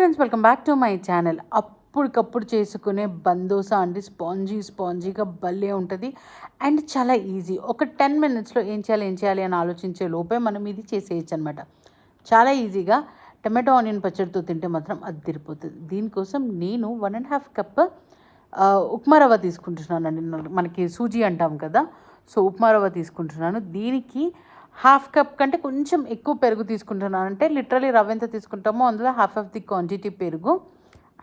Friends welcome back to my channel అప్పటికప్పుడు చేసుకునే బందోసా అండి. స్పాంజీ స్పాంజీగా భలే ఉంటుంది. అండ్ చాలా ఈజీ. ఒక టెన్ మినిట్స్లో ఏం చేయాలి ఏం చేయాలి అని ఆలోచించే లోపే మనం ఇది చేసేయచ్చు అనమాట చాలా ఈజీగా టమాటో ఆనియన్ పచ్చడితో తింటే మాత్రం అదిరిపోతుంది దీనికోసం నేను one and half cup upma రవ్వ తీసుకుంటున్నానండి. మనకి సూజీ అంటాం కదా. సో ఉప్మా రవ్వ తీసుకుంటున్నాను. దీనికి హాఫ్ కప్ కంటే కొంచెం ఎక్కువ పెరుగు తీసుకుంటున్నాను. అంటే లిటరలీ రవ్వ ఎంత తీసుకుంటామో అందులో హాఫ్ ఆఫ్ ది క్వాంటిటీ పెరుగు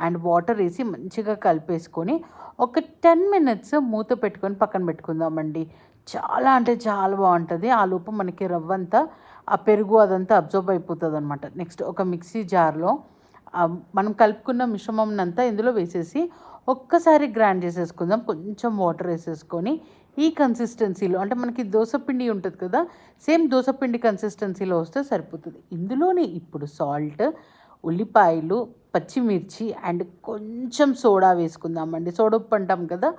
అండ్ వాటర్ వేసి మంచిగా కలిపేసుకొని ఒక టెన్ మినిట్స్ మూత పెట్టుకొని పక్కన పెట్టుకుందామండి. చాలా అంటే చాలా బాగుంటుంది. ఆ లోపు మనకి రవ్వ అంతా ఆ పెరుగు అదంతా అబ్జర్వ్ అయిపోతుంది అనమాట నెక్స్ట్ ఒక మిక్సీ జార్లో మనం కలుపుకున్న మిశ్రమం అంతా ఇందులో వేసేసి ఒక్కసారి గ్రైండ్ చేసేసుకుందాం. కొంచెం వాటర్ వేసేసుకొని ఈ కన్సిస్టెన్సీలో అంటే మనకి దోసపిండి ఉంటుంది కదా సేమ్ దోసపిండి కన్సిస్టెన్సీలో వస్తే సరిపోతుంది. ఇందులోనే ఇప్పుడు సాల్ట్ ఉల్లిపాయలు పచ్చిమిర్చి అండ్ కొంచెం సోడా వేసుకుందామండి సోడా ఉప్పు అంటాం కదా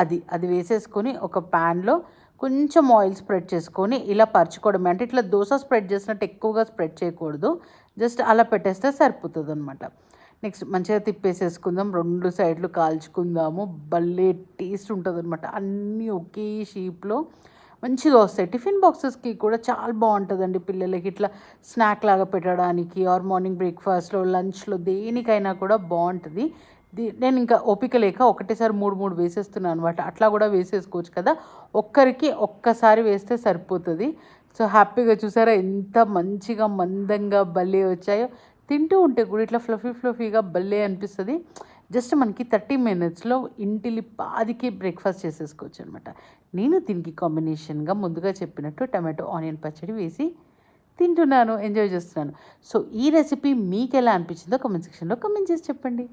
అది అది వేసేసుకొని ఒక ప్యాన్లో కొంచెం ఆయిల్ స్ప్రెడ్ చేసుకొని ఇలా పరచుకోవడమే. అంటే ఇట్లా దోశ స్ప్రెడ్ చేసినట్టు ఎక్కువగా స్ప్రెడ్ చేయకూడదు. జస్ట్ అలా పెట్టేస్తే సరిపోతుంది అనమాట నెక్స్ట్ మంచిగా తిప్పేసేసుకుందాం. రెండు సైడ్లు కాల్చుకుందాము. భలే టేస్ట్ ఉంటుంది అనమాట అన్నీ ఒకే షేప్లో మంచిగా వస్తాయి. టిఫిన్ బాక్సెస్కి కూడా చాలా బాగుంటుందండి పిల్లలకి. ఇట్లా స్నాక్ లాగా పెట్టడానికి ఆర్ మార్నింగ్ బ్రేక్ఫాస్ట్లో లంచ్లో దేనికైనా కూడా బాగుంటుంది. నేను ఇంకా ఓపిక లేక ఒకటేసారి మూడు మూడు వేసేస్తున్నాను అనమాట అట్లా కూడా వేసేసుకోవచ్చు కదా. ఒక్కరికి ఒక్కసారి వేస్తే సరిపోతుంది. సో హ్యాపీగా చూసారా? ఎంత మంచిగా మందంగా భలే వచ్చాయో. తింటూ ఉంటే కూడా ఇట్లా ఫ్లఫీ ఫ్లఫీగా భలే అనిపిస్తుంది. జస్ట్ మనకి థర్టీ మినిట్స్లో ఇంటిలి పాదికి బ్రేక్ఫాస్ట్ చేసేసుకోవచ్చు అనమాట నేను దీనికి కాంబినేషన్గా ముందుగా చెప్పినట్టు టమాటో ఆనియన్ పచ్చడి వేసి తింటున్నాను ఎంజాయ్ చేస్తున్నాను. సో ఈ రెసిపీ మీకు ఎలా అనిపించిందో కమెంట్ సెక్షన్లో కమెంట్ చేసి చెప్పండి.